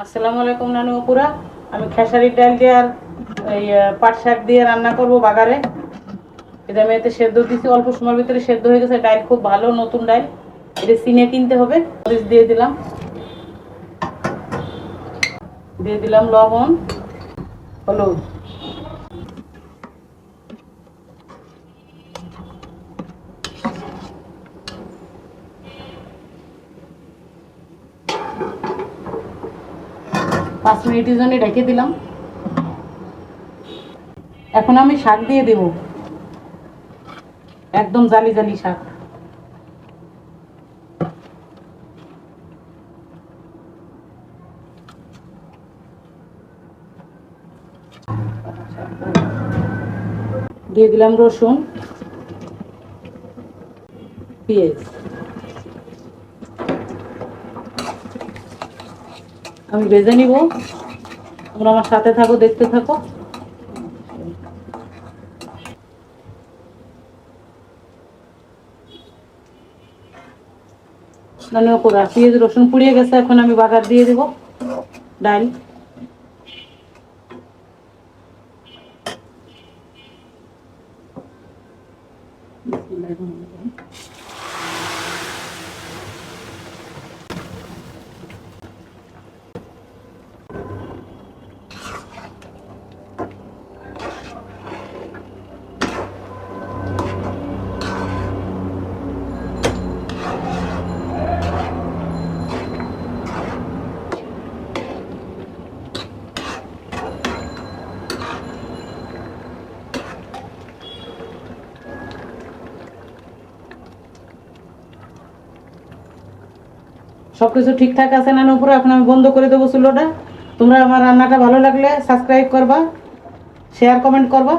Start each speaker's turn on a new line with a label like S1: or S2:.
S1: আসসালামু আলাইকুম নানু আপুরা। আমি খেসারির ডাল দিয়ে আর এই পাট শাক দিয়ে রান্না করব বাগারে। এটা আমি এতে সেদ্ধ দিছি, অল্প সময়ের ভিতরে সেদ্ধ হয়ে গেছে। ডাল খুব ভালো, নতুন ডাল। এটা সিনে কিনতে হবে, মরিচ দিয়ে দিলাম। দিয়ে দিলাম লবণ, হলুদ। পাঁচ মিনিটের জন্য রেখে দিলাম। এখন আমি শাক দিয়ে দেব। একদম জালি জালি শাক। দিয়ে দিলাম রসুন, পেঁয়াজ। আমি ভেজে নিব। তোমরা আমার সাথে থাকো, দেখতে থাকো। ধনিয়া পেঁয়াজ, রসুন পুড়িয়ে গেছে, এখন আমি বাগার দিয়ে দেব। ডাল। সবকিছু ঠিকঠাক আছে না উপরে এখন আমি বন্ধ করে দেবো চুলোটা। তোমরা আমার রান্নাটা ভালো লাগলে সাবস্ক্রাইব করবা শেয়ার কমেন্ট করবা।